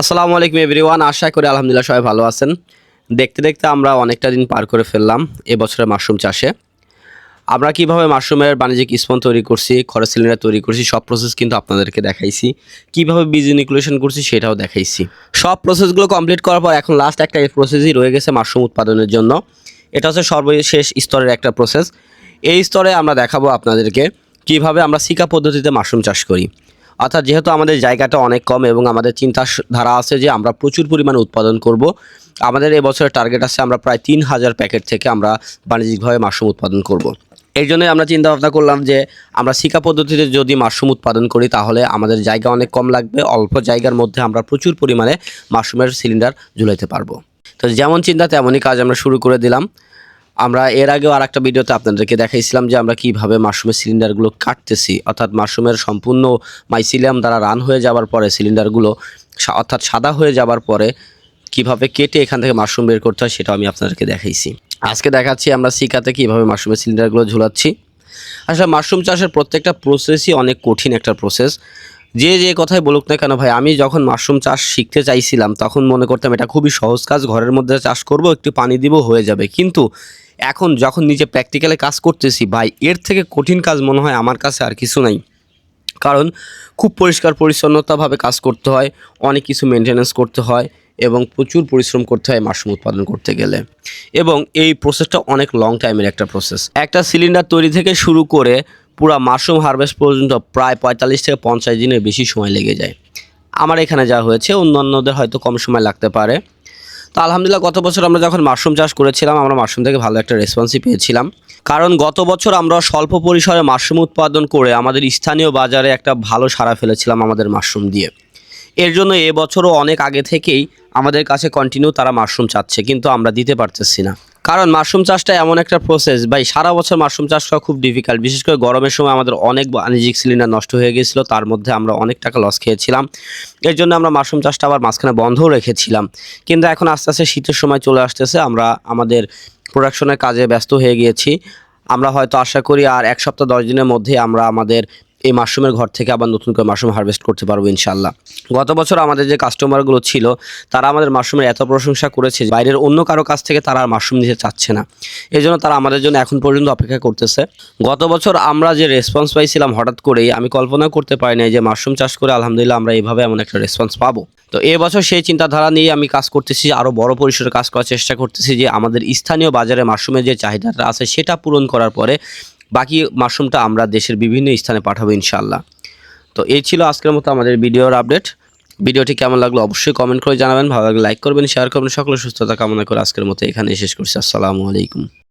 আসসালামু আলাইকুম এভরিওয়ান, আশা করি আলহামদুলিল্লাহ সবাই ভালো আছেন। দেখতে দেখতে আমরা অনেকটা দিন পার করে ফেললাম এবছরের মাশরুম চাষে। আমরা কীভাবে মাশরুমের বাণিজ্যিক স্পন তৈরি করছি, খরচ সিলিন্ডার তৈরি করছি, সব প্রসেস কিন্তু আপনাদেরকে দেখাইছি। কীভাবে বীজ ইনিকুলেশন করছি সেটাও দেখাইছি। সব প্রসেসগুলো কমপ্লিট করার পর এখন লাস্ট একটা প্রসেসই রয়ে গেছে মাশরুম উৎপাদনের জন্য। এটা হচ্ছে সর্বশেষ স্তরের একটা প্রসেস এই স্তরে আমরা দেখাবো আপনাদেরকে কীভাবে আমরা সিকা পদ্ধতিতে মাশরুম চাষ করি। অর্থাৎ যেহেতু আমাদের জায়গাটা অনেক কম এবং আমাদের চিন্তাধারা আছে যে আমরা প্রচুর পরিমাণে উৎপাদন করব, আমাদের এবছরের টার্গেট আছে আমরা প্রায় তিন হাজার প্যাকেট থেকে আমরা বাণিজ্যিকভাবে মাশরুম উৎপাদন করব। এই জন্যই আমরা চিন্তা ভাবনা করলাম যে আমরা শিকা পদ্ধতিতে যদি মাশরুম উৎপাদন করি তাহলে আমাদের জায়গা অনেক কম লাগবে, অল্প জায়গার মধ্যে আমরা প্রচুর পরিমাণে মাশরুমের সিলিন্ডার ঝুলাইতে পারব তো যেমন চিন্তা তেমনই কাজ আমরা শুরু করে দিলাম আমরা এর আগেও আর একটা ভিডিওতে আপনাদেরকে দেখাইছিলাম যে আমরা কীভাবে মাশরুমের সিলিন্ডারগুলো কাটতেছি। অর্থাৎ মাশরুমের সম্পূর্ণ মাইসিলিয়াম দ্বারা রান হয়ে যাওয়ার পরে, সিলিন্ডারগুলো অর্থাৎ সাদা হয়ে যাওয়ার পরে কীভাবে কেটে এখান থেকে মাশরুম বের করতে হয় সেটাও আমি আপনাদেরকে দেখাইছি। আজকে দেখাচ্ছি আমরা সিকাতে কীভাবে মাশরুমের সিলিন্ডারগুলো ঝুলাচ্ছি। আসলে মাশরুম চাষের প্রত্যেকটা প্রসেসই অনেক কঠিন একটা প্রসেস যে যে কথাই বলুক না কেন ভাই, আমি যখন মাশরুম চাষ শিখতে চাইছিলাম, তখন মনে করতাম এটা খুবই সহজ কাজ, ঘরের মধ্যে চাষ করব, একটু পানি দিব, হয়ে যাবে। কিন্তু এখন যখন নিজে প্র্যাকটিক্যালে কাজ করতেছি, ভাই, এর থেকে কঠিন কাজ মনে হয় আমার কাছে আর কিছু নাই। কারণ খুব পরিষ্কার পরিচ্ছন্নতাভাবে কাজ করতে হয়, অনেক কিছু মেনটেনেন্স করতে হয় এবং প্রচুর পরিশ্রম করতে হয় মাশরুম উৎপাদন করতে গেলে। এবং এই প্রসেসটা অনেক লং টাইমের একটা প্রসেস একটা সিলিন্ডার তৈরি থেকে শুরু করে পুরা মাশরুম হারভেস্ট পর্যন্ত প্রায় পঁয়তাল্লিশ থেকে পঞ্চাশ দিনের বেশি সময় লেগে যায়। আমার এখানে যা হয়েছে, অন্যান্যদের হয়তো কম সময় লাগতে পারে। তো আলহামদুলিল্লাহ গত বছর আমরা যখন মাশরুম চাষ করেছিলাম, আমরা মাশরুম থেকে ভালো একটা রেসপন্সই পেয়েছিলাম। কারণ গত বছর আমরা স্বল্প পরিসরে মাশরুম উৎপাদন করে আমাদের স্থানীয় বাজারে একটা ভালো সাড়া ফেলেছিলাম আমাদের মাশরুম দিয়ে। এর জন্য এবছরও অনেক আগে থেকেই আমাদের কাছে কন্টিনিউ তারা মাশরুম চাচ্ছে, কিন্তু আমরা দিতে পারতেছি না। কারণ মাশরুম চাষটা এমন একটা প্রসেস ভাই, সারা বছর মাশরুম চাষ করা খুব ডিফিকাল্ট বিশেষ করে গরমের সময় আমাদের অনেক বাণিজ্যিক সিলিন্ডার নষ্ট হয়ে গেছিল, তার মধ্যে আমরা অনেক টাকা লস খেয়েছিলাম। এর জন্য আমরা মাশরুম চাষটা আবার মাঝখানে বন্ধও রেখেছিলাম। কিন্তু এখন আস্তে আস্তে শীতের সময় চলে আসতেছে, আমরা আমাদের প্রোডাকশনের কাজে ব্যস্ত হয়ে গিয়েছি। আমরা হয়তো আশা করি আর এক সপ্তাহ, দশ দিনের মধ্যে আমরা আমাদের এই মাশরুমের ঘর থেকে আবার নতুন করে মাশরুম হারভেস্ট করতে পারব ইনশাল্লাহ গত বছর আমাদের যে কাস্টমারগুলো ছিল, তারা আমাদের মাশরুমের এত প্রশংসা করেছে বাইরের অন্য কারও কাছ থেকে তারা আর মাশরুম নিতে চাচ্ছে না। এই জন্য তারা আমাদের জন্য এখন পর্যন্ত অপেক্ষা করতেছে। গত বছর আমরা যে রেসপন্স পাইছিলাম হঠাৎ করেই, আমি কল্পনা করতে পারি নাই যে মাশরুম চাষ করে আলহামদুলিল্লাহ আমরা এইভাবে এমন একটা রেসপন্স পাবো। তো এবছর সেই চিন্তাধারা নিয়ে আমি কাজ করতেছি আরও বড় পরিসরে কাজ করার চেষ্টা করতেছি যে আমাদের স্থানীয় বাজারে মাশরুমের যে চাহিদাটা আছে, সেটা পূরণ করার পরে বাকি মাশরুমটা আমরা দেশের বিভিন্ন স্থানে পাঠাবো ইনশাল্লাহ তো এই ছিল আজকের মতো আমাদের ভিডিওর আপডেট। ভিডিওটি কেমন লাগল অবশ্যই কমেন্ট করে জানাবেন। ভালো লাগলে লাইক করবেন শেয়ার করবেন। সকলের সুস্থতা কামনা করে আজকের মতো এখানে শেষ করছি। আসসালামু আলাইকুম।